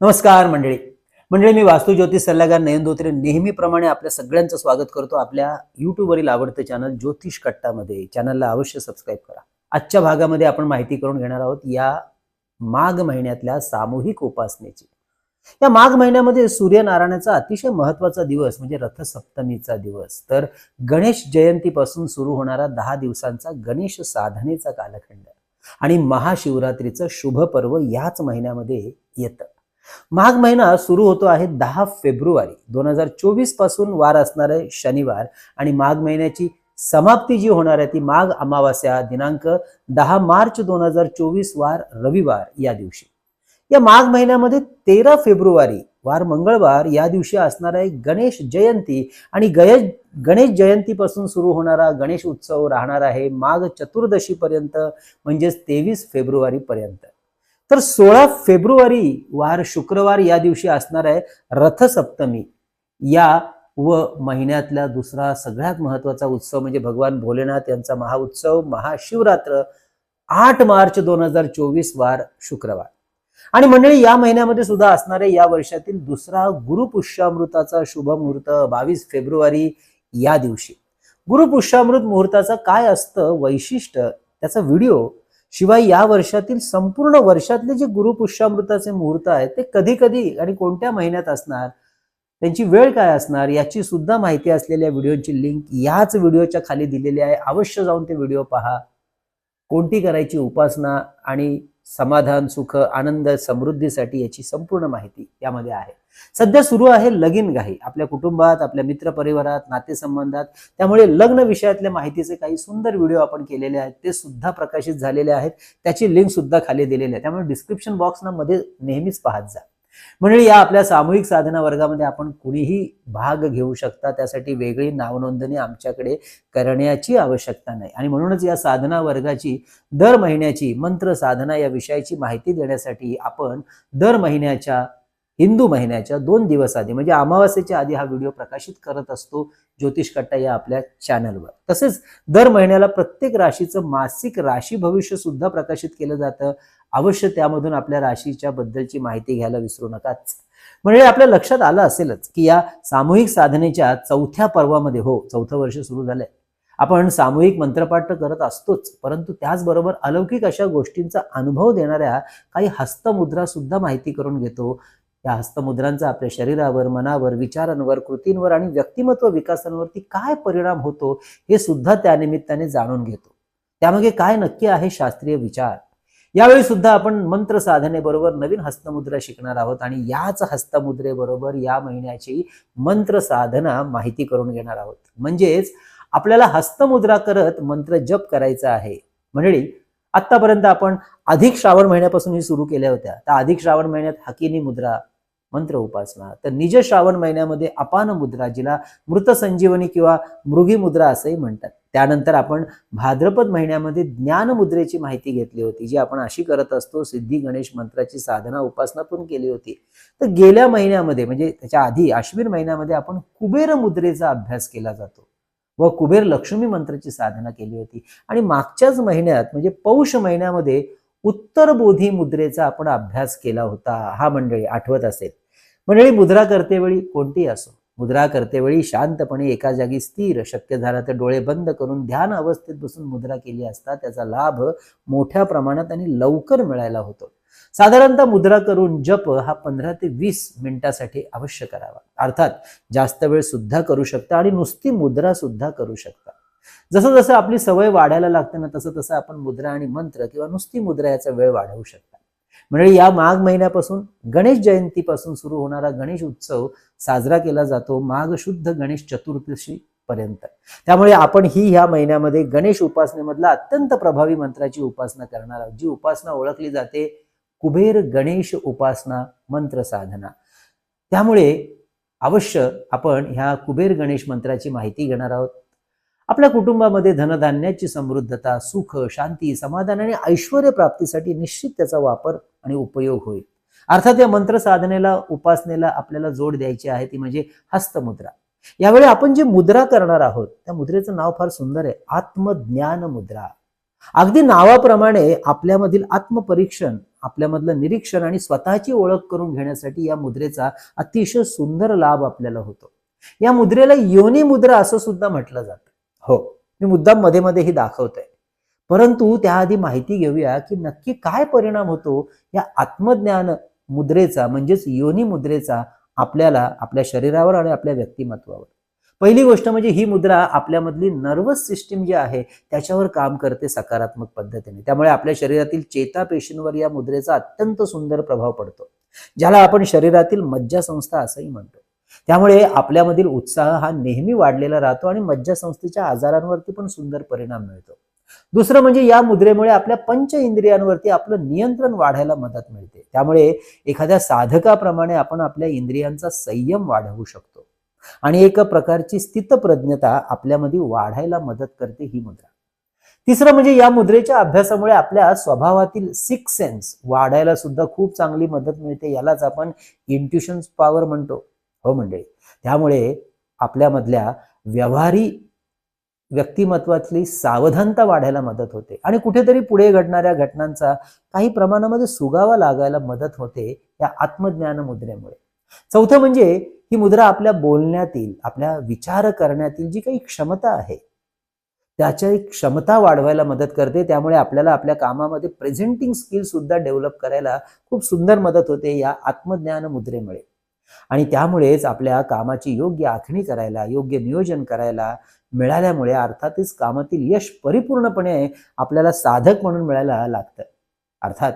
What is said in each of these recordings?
नमस्कार मंडळी. मंडळी मी वास्तू ज्योतिष सल्लागार नयन धोत्रे. नेहमीप्रमाणे आपल्या सगळ्यांचं स्वागत करतो आपल्या युट्यूबवरील आवडतं चॅनल ज्योतिष कट्टामध्ये. चॅनलला अवश्य सबस्क्राईब करा. आजच्या भागामध्ये आपण माहिती करून घेणार आहोत या माघ महिन्यातल्या सामूहिक उपासनेची. या माघ महिन्यामध्ये सूर्यनारायणाचा अतिशय महत्त्वाचा दिवस म्हणजे रथसप्तमीचा दिवस. तर गणेश जयंतीपासून सुरू होणारा दहा दिवसांचा गणेश साधनेचा कालखंड. आणि महाशिवरात्रीचं शुभ पर्व याच महिन्यामध्ये येतं. माघ महिना सुरू होतो आहे दहा फेब्रुवारी. दोन हजार चोवीसपासून वार असणार आहे शनिवार आणि माघ महिन्याची समाप्ती जी होणार आहे ती माघ अमावास्या दिनांक दहा मार्च दोन हजार चोवीस वार रविवार या दिवशी. या माघ महिन्यामध्ये तेरा फेब्रुवारी वार मंगळवार या दिवशी असणार आहे गणेश जयंती आणि गय गणेश जयंतीपासून सुरू होणारा गणेश उत्सव राहणार आहे माघ चतुर्दशीपर्यंत म्हणजेच तेवीस फेब्रुवारीपर्यंत. तर सोळा फेब्रुवारी वार शुक्रवार या दिवशी असणार आहे रथसप्तमी. या व महिन्यातला दुसरा सगळ्यात महत्त्वाचा उत्सव म्हणजे भगवान भोलेनाथ यांचा महाउत्सव महाशिवरात्र आठ मार्च दोन हजार चोवीस वार शुक्रवार. आणि मंडळी या महिन्यामध्ये सुद्धा असणारे या वर्षातील दुसरा गुरुपुष्यामृताचा शुभ मुहूर्त बावीस फेब्रुवारी या दिवशी. गुरुपुष्यामृत मुहूर्ताचं काय असतं वैशिष्ट्य त्याचा व्हिडिओ शिवाय या वर्षातील संपूर्ण वर्षातले जे गुरुपुष्यामृताचे मुहूर्त आहेत ते कधी कधी आणि कोणत्या महिन्यात असणार त्यांची वेळ काय असणार याची सुद्धा माहिती असलेल्या व्हिडिओची लिंक याच व्हिडिओच्या खाली दिलेली आहे. अवश्य जाऊन ते व्हिडिओ पहा. कोणती करायची उपासना आणि समाधान सुख आनंद समृद्धीसाठी याची संपूर्ण माहिती यामध्ये आहे. सध्या सुरू आहे लगीन घाई. आपल्या कुटुंबात आपल्या मित्रपरिवारात नातेसंबंधात. त्यामुळे लग्न विषयातल्या माहितीचे काही सुंदर व्हिडिओ आपण केलेले आहेत. ते सुद्धा प्रकाशित झालेले आहेत. त्याची लिंक सुद्धा खाली दिलेली आहे. त्यामुळे डिस्क्रिप्शन बॉक्सना मध्ये नेहमीच पाहत जा. म्हणजे या आपल्या सामूहिक साधना वर्गामध्ये आपण कुणीही भाग घेऊ शकता. त्यासाठी वेगळी नावनोंदणी आमच्याकडे करण्याची आवश्यकता नाही. आणि म्हणूनच या साधना वर्गाची दर महिन्याची मंत्र साधना या विषयाची माहिती देण्यासाठी आपण दर महिन्याच्या हिंदू महिन्याच्या दोन दिवस आधी म्हणजे अमावास्येच्या आधी हा व्हिडिओ प्रकाशित करत असतो ज्योतिष कट्टा या आपल्या चॅनलवर तसेच दर महिन्याला प्रत्येक राशीचं मासिक राशी भविष्य सुद्धा प्रकाशित केलं जातं. अवश्य त्यामधून आपल्या राशीच्या बद्दलची माहिती घ्यायला विसरू नकाच. म्हणजे आपल्या लक्षात आलं असेलच की या सामूहिक साधनेच्या चौथ्या पर्वामध्ये हो चौथं वर्ष सुरू झालंय. आपण सामूहिक मंत्रपाठ करत असतोच परंतु त्याचबरोबर अलौकिक अशा गोष्टींचा अनुभव देणाऱ्या काही हस्तमुद्रा सुद्धा माहिती करून घेतो. या हस्तमुद्रांचा आपल्या शरीरावर मनावर विचारांवर कृतींवर आणि व्यक्तिमत्व विकासांवरती काय परिणाम होतो हे सुद्धा त्यानिमित्ताने जाणून घेतो. त्यामागे काय नक्की आहे शास्त्रीय विचार? यावेळी सुद्धा आपण मंत्र साधनेबरोबर नवीन हस्तमुद्रा शिकणार आहोत आणि याच हस्तमुद्रेबरोबर या महिन्याची मंत्र साधना माहिती करून घेणार आहोत. म्हणजेच आपल्याला हस्तमुद्रा करत मंत्र जप करायचा आहे. मंडळी आतापर्यंत आपण अधिक श्रावण महिन्यापासून ही सुरू केल्या होत्या. तर अधिक श्रावण महिन्यात हकिनी मुद्रा मंत्र उपासना. तर निज श्रावण महिन्यामध्ये अपान मुद्रा जिला मृत संजीवनी किंवा मृगी मुद्रा असंही म्हणतात. त्यानंतर आपण भाद्रपद महिन्यामध्ये ज्ञान मुद्रेची माहिती घेतली होती जी आपण अशी करत असतो सिद्धी गणेश मंत्राची साधना उपासना पण केली होती. तर गेल्या महिन्यामध्ये म्हणजे त्याच्या आधी अश्विन महिन्यामध्ये आपण कुबेर मुद्रेचा अभ्यास केला जातो. व कुबेर लक्ष्मी मंत्राची साधना केली होती. आणि मागच्याच महिन्यात म्हणजे पौष महिन्यामध्ये उत्तर बोधी मुद्रेचा आपण अभ्यास केला होता. हा मंडळी आठवत असेल. मंडळी मुद्रा करतेवेळी कोणतीही असो? मुद्रा करतेवेळी शांतपणे एका जागी स्थिर शक्य झाला तर डोळे बंद करून ध्यान अवस्थेत बसून मुद्रा केली असता त्याचा लाभ मोठ्या प्रमाणात आणि लवकर मिळायला होतो. साधारणतः मुद्रा करून जप हा पंधरा ते वीस मिनिटासाठी अवश्य करावा. अर्थात जास्त वेळ सुद्धा करू शकता आणि नुसती मुद्रा सुद्धा करू शकता. जसं जसं आपली सवय वाढायला लागते ना तसं तसं आपण मुद्रा आणि मंत्र किंवा नुसती मुद्रा याचा वेळ वाढवू शकता. म्हणजे या माघ महिन्यापासून गणेश जयंतीपासून सुरू होणारा गणेश उत्सव साजरा केला जातो माघ शुद्ध गणेश चतुर्दशी पर्यंत. त्यामुळे आपण ही ह्या महिन्यामध्ये गणेश उपासनेमधला अत्यंत प्रभावी मंत्राची उपासना करणार आहोत. जी उपासना ओळखली जाते कुबेर गणेश उपासना मंत्र साधना. त्यामुळे अवश्य आपण ह्या कुबेर गणेश मंत्राची माहिती घेणार आहोत. आपल्या कुटुंबामध्ये धनधान्याची समृद्धता सुख शांती समाधान आणि ऐश्वर प्राप्तीसाठी निश्चित त्याचा वापर आणि उपयोग होईल. अर्थात या मंत्र साधनेला उपासनेला आपल्याला जोड द्यायची आहे ती म्हणजे हस्तमुद्रा. यावेळी आपण जी मुद्रा करणार आहोत त्या मुद्रेचं नाव फार सुंदर आहे आत्मज्ञान मुद्रा अगदी नावाप्रमाणे आपल्यामधील आत्मपरीक्षण आपल्यामधलं निरीक्षण आणि स्वतःची ओळख करून घेण्यासाठी या मुद्रेचा अतिशय सुंदर लाभ आपल्याला होतो. या मुद्रेला योनी मुद्रा असं सुद्धा म्हटलं जातं. हो मी मुद्दाममध्ये मध्ये ही दाखवतोय. परंतु त्याआधी माहिती घेऊया की नक्की काय परिणाम होतो या आत्मज्ञान मुद्रेचा म्हणजेच योनी मुद्रेचा आपल्याला आपल्या शरीरावर आणि आपल्या व्यक्तिमत्वावर. पहिली गोष्ट म्हणजे ही मुद्रा आपल्यामधली नर्वस सिस्टीम जी आहे त्याच्यावर काम करते सकारात्मक पद्धतीने. त्यामुळे आपल्या शरीरातील चेता पेशींवर या मुद्रेचा अत्यंत सुंदर प्रभाव पडतो. ज्याला आपण शरीरातील मज्जासंस्था असंही म्हणतो. त्यामुळे आपल्यामधील उत्साह हा नेहमी वाढलेला राहतो आणि मज्जासंस्थेच्या आजारांवरती पण सुंदर परिणाम मिळतो. दुसरं म्हणजे या मुद्रेमुळे आपल्या पंच इंद्रियांवरती आपलं नियंत्रण वाढायला मदत मिळते. त्यामुळे एखाद्या साधकाप्रमाणे आपण आपल्या इंद्रियांचा संयम वाढवू शकतो. आणि एक प्रकारची स्थितप्रज्ञता आपल्यामध्ये वाढायला मदत करते ही मुद्रा. तिसरं म्हणजे या मुद्रेच्या अभ्यासामुळे आपल्या स्वभावातील सिक्स सेन्स वाढायला सुद्धा खूप चांगली मदत मिळते यालाच आपण इंट्युशन पॉवर म्हणतो. हो म्हणजे त्यामुळे आपल्यामधल्या व्यवहारी व्यक्तिमत्वातली सावधानता वाढायला मदत होते आणि कुठेतरी पुढे घडणाऱ्या घटनांचा काही प्रमाणामध्ये सुगावा लागायला मदत होते या आत्मज्ञान मुद्रेमुळे. चौथं म्हणजे ही मुद्रा आपल्या बोलण्यातील आपल्या विचार करण्यातील जी काही क्षमता आहे त्याच्या क्षमता वाढवायला मदत करते. त्यामुळे आपल्याला आपल्या कामामध्ये प्रेझेंटिंग स्किल सुद्धा डेव्हलप करायला खूप सुंदर मदत होते या आत्मज्ञान मुद्रेमुळे. आणि त्यामुळेच आपल्या कामाची योग्य आखणी करायला योग्य नियोजन करायला मिळाल्यामुळे अर्थातच कामातील यश परिपूर्णपणे आपल्याला साधक म्हणून मिळायला लागतं. अर्थात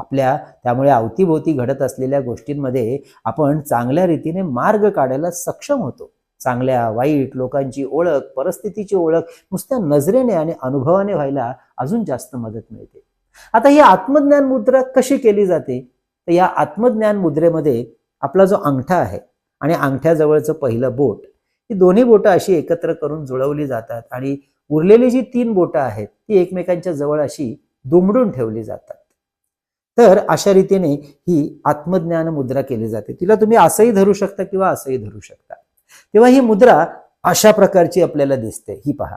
आपल्या त्यामुळे अवतीभोवती घडत असलेल्या गोष्टींमध्ये आपण चांगल्या रीतीने मार्ग काढायला सक्षम होतो. चांगल्या वाईट लोकांची ओळख परिस्थितीची ओळख नुसत्या नजरेने आणि अनुभवाने व्हायला अजून जास्त मदत मिळते. आता ही आत्मज्ञान मुद्रा कशी केली जाते? तर या आत्मज्ञान मुद्रेमध्ये आपला जो अंगठा आहे आणि अंगठ्याजवळचं पहिलं बोट ही दोन्ही बोटं अशी एकत्र करून जुळवली जातात आणि उरलेली जी तीन बोटं आहेत ती एकमेकांच्या जवळ अशी दुमडून ठेवली जातात. तर अशा रीतीने ही आत्मज्ञान मुद्रा केली जाते. तिला तुम्ही असंही धरू शकता किंवा असंही धरू शकता. तेव्हा ही मुद्रा अशा प्रकारची आपल्याला दिसते. ही पहा.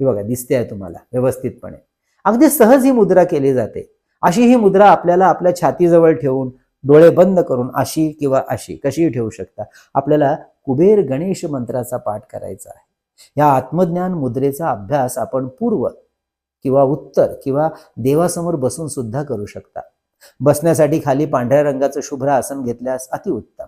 ही बघा दिसते आहे तुम्हाला व्यवस्थितपणे. अगदी सहज ही मुद्रा केली जाते. अशी ही मुद्रा आपल्याला आपल्या छातीजवळ ठेवून डोळे बंद करून अशी किंवा अशी कशीही ठेवू शकता. आपल्याला कुबेर गणेश मंत्राचा पाठ करायचा आहे. या आत्मज्ञान मुद्रेचा अभ्यास आपण पूर्व किंवा उत्तर किंवा देवासमोर बसून सुद्धा करू शकता. बसण्यासाठी खाली पांढऱ्या रंगाचं शुभ्र आसन घेतल्यास अतिउत्तम.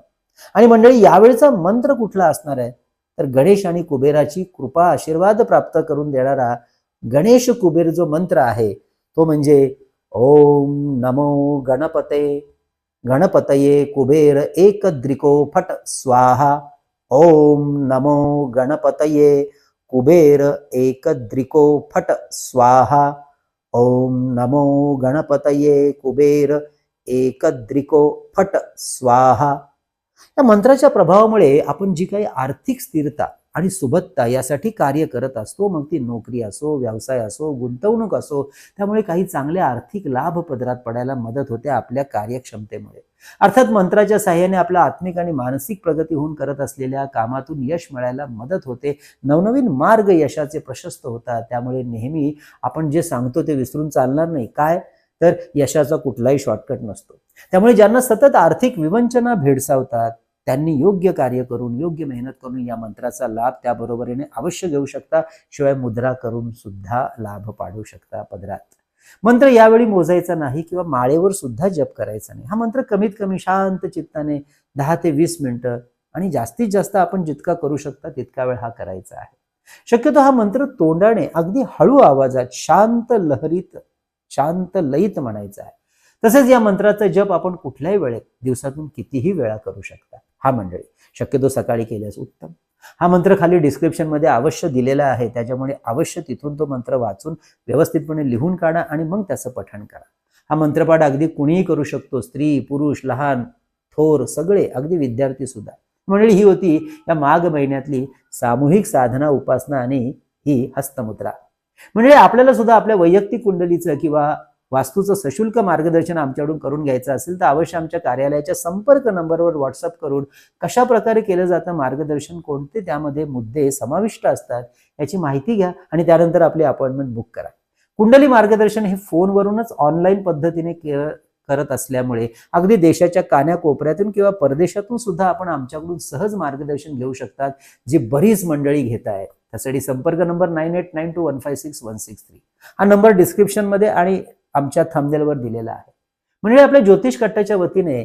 आणि मंडळी यावेळचा मंत्र कुठला असणार आहे? तर गणेश आणि कुबेराची कृपा आशीर्वाद प्राप्त करून देणारा गणेश कुबेर जो मंत्र आहे तो म्हणजे ओम नमो गणपते गणपतये कुबेर एकद्रिको फट स्वाहा. ओम नमो गणपतये कुबेर एकद्रिको फट स्वाहा. ओम नमो गणपतये कुबेर एकद्रिको फट स्वाहा. या मंत्राच्या प्रभावामुळे आपण जी काही आर्थिक स्थिरता आणि सुबत्ता यासाठी कार्य करत असतो. मग ती नोकरी असो व्यवसाय असो गुंतवणूक असो त्यामुळे काही चांगले आर्थिक लाभ पदरात पडायला मदत होते आपल्या कार्यक्षमतेमुळे. अर्थात मंत्राच्या साह्याने आपल्या आत्मिक आणि मानसिक प्रगती होऊन करत असलेल्या कामातून यश मिळायला मदत होते. नवनवीन मार्ग यशाचे प्रशस्त होतात. त्यामुळे नेहमी आपण जे सांगतो ते विसरून चालणार नाही. काय? तर यशाचा कुठलाही शॉर्टकट नसतो. त्यामुळे ज्यांना सतत आर्थिक विवंचना भेडसावतात त्यांनी योग्य कार्य करून योग्य मेहनत करून या मंत्राचा लाभ त्या बरोबरीने अवश्य घेऊ शकता. शिवाय मुद्रा करून सुद्धा लाभ पाडू शकता पदरात. मंत्र यावेळी मोजायचा नाही किंवा माळेवर सुद्धा जप करायचा नाही. हा मंत्र कमीत कमी शांत चित्ताने दहा ते वीस मिनिटं आणि जास्तीत जास्त आपण जितका करू शकता तितका वेळ हा करायचा आहे. शक्यतो हा मंत्र तोंडाने अगदी हळू आवाजात शांत लहरीत शांत लयीत म्हणायचा आहे. तसेच या मंत्राचा जप आपण कुठल्याही वेळेत दिवसातून कितीही वेळा करू शकता. हा मंडळी शक्यतो सकाळी केल्यास उत्तम. हा मंत्र खाली डिस्क्रिप्शनमध्ये अवश्य दिलेला आहे. त्याच्यामुळे अवश्य तिथून तो मंत्र वाचून व्यवस्थितपणे लिहून काढा आणि मग त्याचं पठण करा. हा मंत्रपाठ अगदी कुणीही करू शकतो. स्त्री पुरुष लहान थोर सगळे अगदी विद्यार्थी सुद्धा. मंडळी ही होती या माघ महिन्यातली सामूहिक साधना उपासना आणि ही हस्तमुद्रा. म्हणजे आपल्याला सुद्धा आपल्या वैयक्तिक कुंडलीचं किंवा वास्तूचं सशुल्क मार्गदर्शन आमच्याकडून करून घ्यायचं असेल तर अवश्य आमच्या कार्यालयाच्या संपर्क नंबरवर व्हॉट्सअप करून कशा प्रकारे केलं जातं मार्गदर्शन कोणते त्यामध्ये मुद्दे समाविष्ट असतात याची माहिती घ्या आणि त्यानंतर आपली अपॉइंटमेंट बुक करा. कुंडली मार्गदर्शन हे फोनवरूनच ऑनलाईन पद्धतीने के करत असल्यामुळे अगदी देशाच्या कानाकोपऱ्यातून किंवा परदेशातून सुद्धा आपण आमच्याकडून सहज मार्गदर्शन घेऊ शकतात जी बरीच मंडळी घेत आहेत. त्यासाठी संपर्क number nine eight nine two one five six one six three. हा नंबर डिस्क्रिप्शनमध्ये आणि आमच्या थंबनेलवर दिलेला आहे. म्हणजे आपल्या ज्योतिष कट्टाच्या वतीने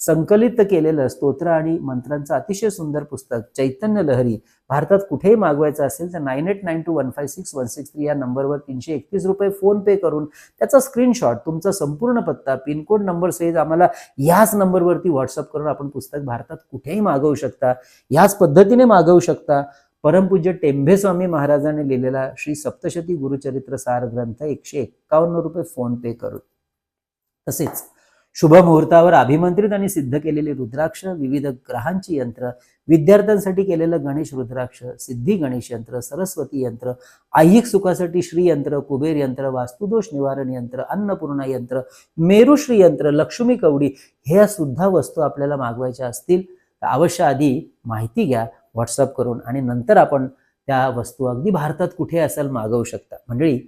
संकलित केलेलं स्तोत्र आणि मंत्रांचं अतिशय सुंदर पुस्तक चैतन्य लहरी भारतात कुठेही मागवायचं असेल तर nine eight nine two one five six one six three या नंबरवर तीनशे एकतीस रुपये फोन पे करून त्याचा स्क्रीनशॉट तुमचा संपूर्ण पत्ता पिनकोड नंबर सहित आम्हाला याच नंबरवरती व्हॉट्सअप करून आपण पुस्तक भारतात कुठेही मागवू शकता याच पद्धतीने मागवू शकता. परमपूज्य टेंभेस्वामी महाराजांनी लिहिलेला श्री सप्तशती गुरुचरित्र सार ग्रंथ एकशे एक्कावन्न रुपये फोन पे करू तसेच शुभ मुहूर्तावर अभिमंत्रित आणि सिद्ध केलेले रुद्राक्ष विविध ग्रहांची यंत्र विद्यार्थ्यांसाठी केलेलं गणेश रुद्राक्ष सिद्धी गणेश यंत्र सरस्वती यंत्र ऐहिक सुखासाठी श्री यंत्र कुबेर यंत्र वास्तुदोष निवारण यंत्र अन्नपूर्णा यंत्र मेरुश्री यंत्र लक्ष्मी कवडी ह्या सुद्धा वस्तू आपल्याला मागवायच्या असतील. तर अवश्य आधी माहिती घ्या. व्हॉट्सअप करून आणि नंतर आपण त्या वस्तू अगदी भारतात कुठे असाल मागवू शकता. मंडळी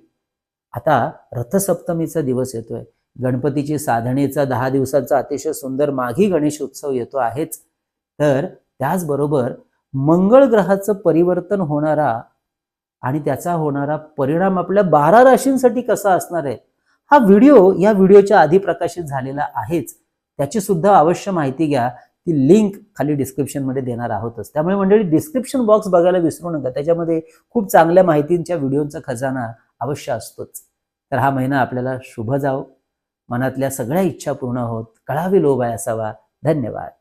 आता रथसप्तमीचा दिवस येतोय. गणपतीची साधनेचा दहा दिवसाचा अतिशय सुंदर माघी गणेश उत्सव येतो आहेच. तर त्याचबरोबर मंगळ ग्रहाचं परिवर्तन होणारा आणि त्याचा होणारा परिणाम आपल्या बारा राशींसाठी कसा असणार आहे हा व्हिडिओ या व्हिडिओच्या आधी प्रकाशित झालेला आहेच. त्याची सुद्धा अवश्य माहिती घ्या. ती लिंक खाली डिस्क्रिप्शनमध्ये देणार आहोतच. त्यामुळे मंडळी डिस्क्रिप्शन बॉक्स बघायला विसरू नका. त्याच्यामध्ये खूप चांगल्या माहितींच्या व्हिडिओचा खजाना अवश्य असतोच. तर हा महिना आपल्याला शुभ जाओ मनातल्या सगळ्या इच्छा पूर्ण होत. कळावी लोभ आहे असावा. धन्यवाद.